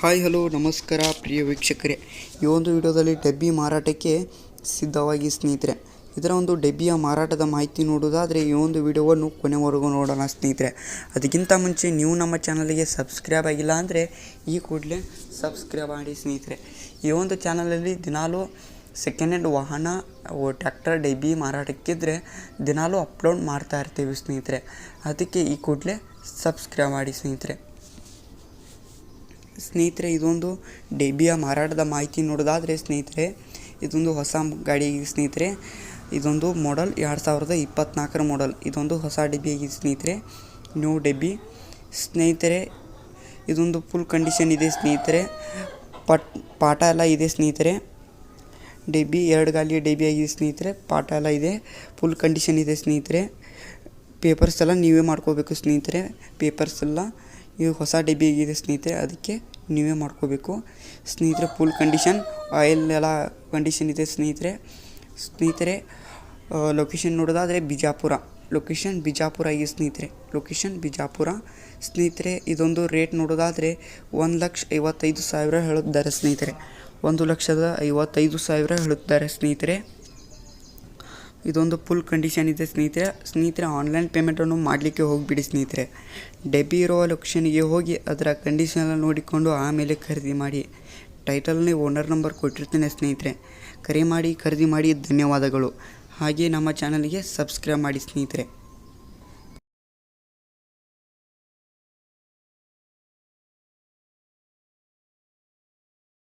Hi, hello, ನಮಸ್ಕಾರ, ಪ್ರಿಯ ವೀಕ್ಷಕರೇ. ಈ ಒಂದು ವಿಡಿಯೋದಲ್ಲಿ ಡಬ್ಬಿ ಮಾರಾಟಕ್ಕೆ ಸಿದ್ಧವಾಗಿ ಸ್ನೇಹಿತರೆ, ಇದರ ಒಂದು ಡಬ್ಬಿಯ ಮಾರಾಟದ ಮಾಹಿತಿ ನೋಡೋದಾದರೆ ಈ ಒಂದು ವಿಡಿಯೋವನ್ನು ಕೊನೆವರೆಗೂ ನೋಡೋಣ ಸ್ನೇಹಿತರೆ. ಅದಕ್ಕಿಂತ ಮುಂಚೆ ನೀವು ನಮ್ಮ ಚಾನಲಿಗೆ ಸಬ್ಸ್ಕ್ರೈಬ್ ಆಗಿಲ್ಲ ಅಂದರೆ ಈ ಕೂಡಲೇ ಸಬ್ಸ್ಕ್ರೈಬ್ ಮಾಡಿ ಸ್ನೇಹಿತರೆ. ಈ ಒಂದು ಚಾನಲಲ್ಲಿ ದಿನಾಲೂ ಸೆಕೆಂಡ್ ಹ್ಯಾಂಡ್ ವಾಹನ ಟ್ರ್ಯಾಕ್ಟರ್ ಡಬ್ಬಿ ಮಾರಾಟಕ್ಕಿದ್ರೆ ದಿನಾಲೂ ಅಪ್ಲೋಡ್ ಮಾಡ್ತಾ ಇರ್ತೀವಿ ಸ್ನೇಹಿತರೆ. ಅದಕ್ಕೆ ಈ ಕೂಡಲೇ ಸಬ್ಸ್ಕ್ರೈಬ್ ಮಾಡಿ ಸ್ನೇಹಿತರೆ. ಸ್ನೇಹಿತರೆ, ಇದೊಂದು ಡೆಬಿಯ ಮಾರಾಟದ ಮಾಹಿತಿ ನೋಡೋದಾದರೆ ಸ್ನೇಹಿತರೆ, ಇದೊಂದು ಹೊಸ ಗಾಡಿ ಸ್ನೇಹಿತರೆ, ಇದೊಂದು ಮಾಡೆಲ್ ಎರಡು ಸಾವಿರದ ಇಪ್ಪತ್ತ್ನಾಲ್ಕರ ಮಾಡೆಲ್ ಇದೊಂದು ಹೊಸ ಡೆಬಿ ಆಗಿದೆ ಸ್ನೇಹಿತರೆ ನ್ಯೂ ಡೆಬ್ಬಿ ಸ್ನೇಹಿತರೆ, ಇದೊಂದು ಫುಲ್ ಕಂಡೀಷನ್ ಇದೆ ಸ್ನೇಹಿತರೆ, ಪಟ್, ಪಾಠ ಎಲ್ಲ ಇದೆ ಸ್ನೇಹಿತರೆ. ಡೆಬ್ಬಿ ಎರಡು ಗಾಲಿಯ ಡೆಬ್ಬಿ ಆಗಿದೆ ಸ್ನೇಹಿತರೆ, ಪಾಠ ಎಲ್ಲ ಇದೆ ಫುಲ್ ಕಂಡೀಷನ್ ಇದೆ ಸ್ನೇಹಿತರೆ. ಪೇಪರ್ಸ್ ಎಲ್ಲ ನೀವೇ ಮಾಡ್ಕೋಬೇಕು ಸ್ನೇಹಿತರೆ ಪೇಪರ್ಸ್ ಎಲ್ಲ. ಈಗ ಹೊಸ ಡಬ್ಬಿ ಆಗಿದೆ ಸ್ನೇಹಿತರೆ, ಅದಕ್ಕೆ ನೀವೇ ಮಾಡ್ಕೋಬೇಕು. ಸ್ನೇಹಿತರೆ ಫುಲ್ ಕಂಡೀಷನ್ ಆಯಿಲ್ ಎಲ್ಲ ಕಂಡೀಷನ್ ಇದೆ ಸ್ನೇಹಿತರೆ. ಸ್ನೇಹಿತರೆ ಲೊಕೇಶನ್ ನೋಡೋದಾದರೆ ಬಿಜಾಪುರ. ಲೊಕೇಶನ್ ಬಿಜಾಪುರ ಈ ಸ್ನೇಹಿತರೆ. ಲೊಕೇಶನ್ ಬಿಜಾಪುರ. ಸ್ನೇಹಿತರೆ, ಇದೊಂದು ರೇಟ್ ನೋಡೋದಾದರೆ ಒಂದು ಲಕ್ಷ ಐವತ್ತೈದು ಸಾವಿರ ಹೇಳುತ್ತಿದ್ದಾರೆ ಸ್ನೇಹಿತರೆ. ಒಂದು ಲಕ್ಷದ ಐವತ್ತೈದು ಸಾವಿರ ಹೇಳುತ್ತಿದ್ದಾರೆ ಸ್ನೇಹಿತರೆ. ಇದೊಂದು ಫುಲ್ ಕಂಡೀಷನ್ ಇದೆ ಸ್ನೇಹಿತರೆ. ಸ್ನೇಹಿತರೆ ಆನ್ಲೈನ್ ಪೇಮೆಂಟನ್ನು ಮಾಡಲಿಕ್ಕೆ ಹೋಗಿಬಿಡಿ ಸ್ನೇಹಿತರೆ. ಡೆಬಿ ಇರೋ ಲೊಕೇಶನ್ಗೆ ಹೋಗಿ ಅದರ ಕಂಡೀಷನ್ ನೋಡಿಕೊಂಡು ಆಮೇಲೆ ಖರೀದಿ ಮಾಡಿ. ಟೈಟಲ್ನೇ ಓನರ್ ನಂಬರ್ ಕೊಟ್ಟಿರ್ತೇನೆ ಸ್ನೇಹಿತರೆ. ಕರೆ ಮಾಡಿ, ಖರೀದಿ ಮಾಡಿ, ಧನ್ಯವಾದಗಳು. ಹಾಗೆ ನಮ್ಮ ಚಾನಲ್ಗೆ ಸಬ್ಸ್ಕ್ರೈಬ್ ಮಾಡಿ ಸ್ನೇಹಿತರೆ.